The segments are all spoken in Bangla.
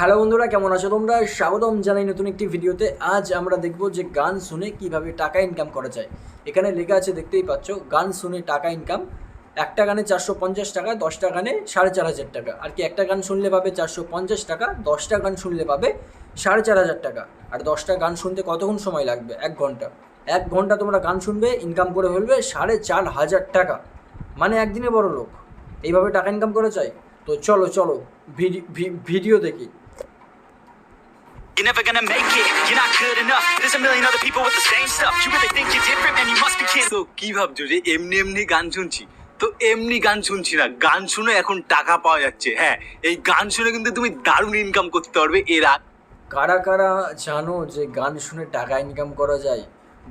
হ্যালো বন্ধুরা, কেমন আছো তোমরা? স্বাগতম জানাই নতুন একটি ভিডিওতে। আজ আমরা দেখব যে গান শুনে কীভাবে টাকা ইনকাম করা যায়। এখানে লেখা আছে, দেখতেই পাচ্ছ, গান শুনে টাকা ইনকাম একটা গানে চারশো পঞ্চাশ টাকা, দশটা গানে সাড়ে চার হাজার টাকা। আর কি একটা গান শুনলে পাবে চারশো পঞ্চাশ টাকা, দশটা গান শুনলে পাবে সাড়ে চার হাজার টাকা। আর দশটা গান শুনতে কতক্ষণ সময় লাগবে? এক ঘণ্টা। এক ঘণ্টা তোমরা গান শুনবে ইনকাম করে ফেলবে সাড়ে চার হাজার টাকা। মানে একদিনে বড় লোক। এইভাবে টাকা ইনকাম করা যায়? তো চলো চলো ভিডিও দেখি। You're never gonna make it, you're not good enough. There's a million other people with the same stuff. You really think you're different, man? You must be kidding. তো কি ভাবছ যে এমনি এমনি গান শুনছি তো এমনি গান শুনছি না গান শুনে এখন টাকা পাওয়া যাচ্ছে হ্যাঁ এই গান শুনে কিন্তু তুমি দারুণ ইনকাম করতে পারবে এর আগে কারা কারা জানো যে গান শুনে টাকা ইনকাম করা যায়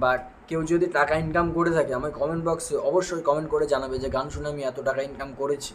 বা কেউ যদি টাকা ইনকাম করে থাকে আমার কমেন্ট বক্সে অবশ্যই কমেন্ট করে জানাবে যে গান শুনে আমি এত টাকা ইনকাম করেছি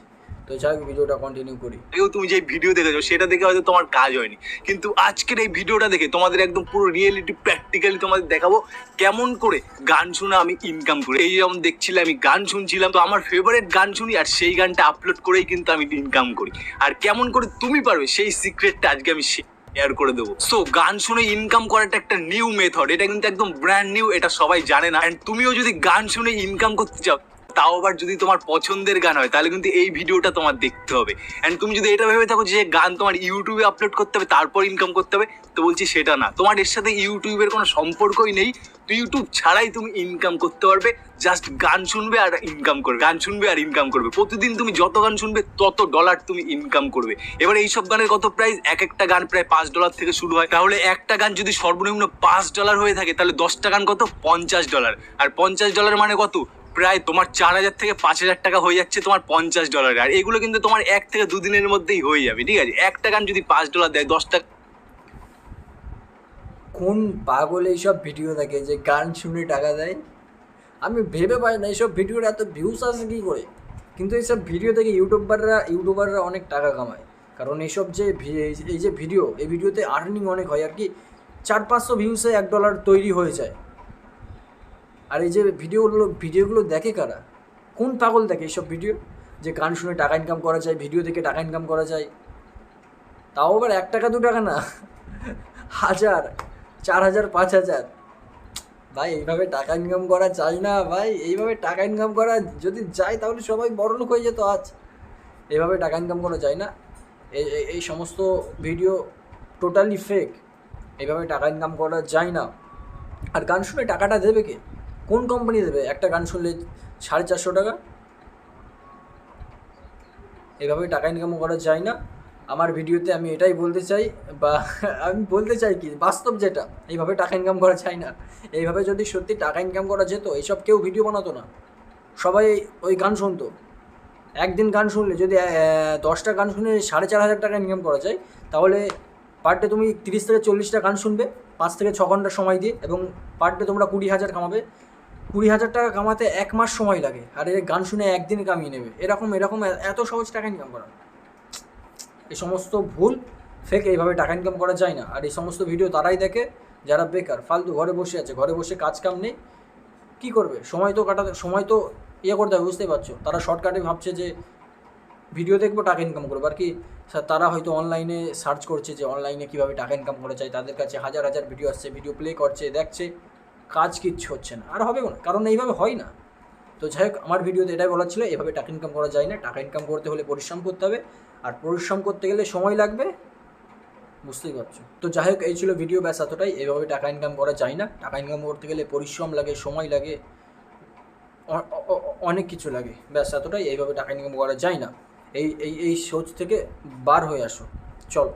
তো যাই ভিডিওটা কন্টিনিউ করি। আগেও তুমি যে ভিডিও দেখেছ, সেটা দেখে হয়তো তোমার কাজ হয়নি। কিন্তু আজকের এই ভিডিওটা দেখে তোমাদের একদম পুরো রিয়েলিটি প্র্যাকটিক্যালি তোমাদের দেখাবো কেমন করে গান শুনে আমি ইনকাম করি। এই যেমন দেখছিলে আমি গান শুনছিলাম, তো আমার ফেভারিট গান শুনি আর সেই গানটা আপলোড করেই কিন্তু আমি ইনকাম করি। আর কেমন করে তুমি পারবে, সেই সিক্রেটটা আজকে আমি শেয়ার করে দেবো। সো গান শুনে ইনকাম করাটা একটা নিউ মেথড এটা কিন্তু একদম ব্র্যান্ড নিউ এটা সবাই জানে না। অ্যান্ড তুমিও যদি গান শুনে ইনকাম করতে চাও তাও আবার যদি তোমার পছন্দের গান হয়, তাহলে কিন্তু এই ভিডিওটা তোমার দেখতে হবে। অ্যান্ড তুমি যদি এটা ভেবে থাকো যে গান তোমার ইউটিউবে আপলোড করতে হবে, তারপর ইনকাম করতে হবে, তো বলছি সেটা না। তোমার এর সাথে ইউটিউবের কোনো সম্পর্কই নেই। ইউটিউব ছাড়াই তুমি ইনকাম করতে পারবে জাস্ট গান শুনবে আর ইনকাম করবে, গান শুনবে আর ইনকাম করবে। প্রতিদিন তুমি যত গান শুনবে, তত ডলার তুমি ইনকাম করবে। এবার এইসব গানের কত প্রাইস এক একটা গান প্রায় পাঁচ ডলার থেকে শুরু হয়। তাহলে একটা গান যদি সর্বনিম্ন পাঁচ ডলার হয়ে থাকে, তাহলে দশটা গান কত? পঞ্চাশ ডলার আর পঞ্চাশ ডলার মানে কত? প্রায় তোমার চার হাজার থেকে পাঁচ হাজার টাকা হয়ে যাচ্ছে তোমার পঞ্চাশ ডলার আর এগুলো কিন্তু তোমার এক থেকে দুদিনের মধ্যেই হয়ে যাবে, ঠিক আছে? একটা গান যদি পাঁচ ডলার দেয় দশটা কোন পাগল এইসব ভিডিও দেখে যে গান শুনে টাকা দেয়? আমি ভেবে পাই না, এইসব ভিডিওর এত ভিউস আসে কী করে? কিন্তু এইসব ভিডিও থেকে ইউটিউবাররা ইউটিউবাররা অনেক টাকা কামায়। কারণ এইসব যে এই যে ভিডিও, এই ভিডিওতে আর্নিং অনেক হয়, আর কি চার পাঁচশো ভিউসে এক ডলার তৈরি হয়ে যায়। আর এই যে ভিডিওগুলো ভিডিওগুলো দেখে কারা? কোন পাগল দেখে এইসব ভিডিও? যে গান শুনে টাকা ইনকাম করা যায় ভিডিও দেখে টাকা ইনকাম করা যায়। তাও আবার এক টাকা, দু টাকা না। হাজার, চার হাজার, পাঁচ হাজার। ভাই, এইভাবে টাকা ইনকাম করা যায় না, ভাই। এইভাবে টাকা ইনকাম করা যদি যায়, তাহলে সবাই বড় লোক হয়ে যেত আজ। এইভাবে টাকা ইনকাম করা যায় না। এই, এই- সমস্ত ভিডিও টোটালি ফেক এইভাবে টাকা ইনকাম করা যায় না। আর গান শুনে টাকাটা দেবে কে? কোন কোম্পানি দেবে? একটা গান শুনলে সাড়ে চারশো টাকা? এভাবে টাকা ইনকামও করা যায় না। আমার ভিডিওতে আমি এটাই বলতে চাই, বা আমি বলতে চাই কি, বাস্তব যেটা, এইভাবে টাকা ইনকাম করা যায় না। এইভাবে যদি সত্যি টাকা ইনকাম করা যেত, এইসব কেউ ভিডিও বানাতো না। সবাই ওই গান শুনতো। একদিন গান শুনলে যদি দশটা গান শুনে সাড়ে চার হাজার টাকা ইনকাম করা যায়, তাহলে পার ডে তুমি তিরিশ থেকে চল্লিশটা গান শুনবে, পাঁচ থেকে ছ ঘণ্টা সময় দিয়ে, এবং পার ডে তোমরা কুড়ি হাজার কামাবে। কুড়ি হাজার টাকা কামাতে এক মাস সময় লাগে, আর এই গান শুনে একদিন কামিয়ে নেবে। এরকম এরকম এত সহজ টাকা ইনকাম করা। এই সমস্ত ভুল ফেক এইভাবে টাকা ইনকাম করা যায় না। আর এই সমস্ত ভিডিও তারাই দেখে, যারা বেকার, ফালতু ঘরে বসে আছে, ঘরে বসে কাজ কাম নেই, কী করবে? সময় তো কাটাতে, সময় তো ইয়ে করতে হবে, বুঝতেই পারছ? তারা শর্টকাটে ভাবছে যে ভিডিও দেখব, টাকা ইনকাম করব। আর কি তারা হয়তো অনলাইনে সার্চ করছে যে অনলাইনে কীভাবে টাকা ইনকাম করা যায়, তাদের কাছে হাজার হাজার ভিডিও আসছে ভিডিও প্লে করছে, দেখছে। কাজ কিচ্ছু হচ্ছে না। আর হবেও না, কারণ এইভাবে হয় না। তো যাই হোক, আমার ভিডিওতে এটাই বলার ছিল, এভাবে টাকা ইনকাম করা যায় না। টাকা ইনকাম করতে হলে পরিশ্রম করতে হবে। আর পরিশ্রম করতে গেলে সময় লাগবে, বুঝতেই পারছ। তো যাই হোক, এই ছিল ভিডিও ব্যাস এতটাই। এভাবে টাকা ইনকাম করা যায় না। টাকা ইনকাম করতে গেলে পরিশ্রম লাগে, সময় লাগে অনেক কিছু লাগে। ব্যাস এতটাই। এইভাবে টাকা ইনকাম করা যায় না। এই এই এই সোচ থেকে বার হয়ে আসো। চলো।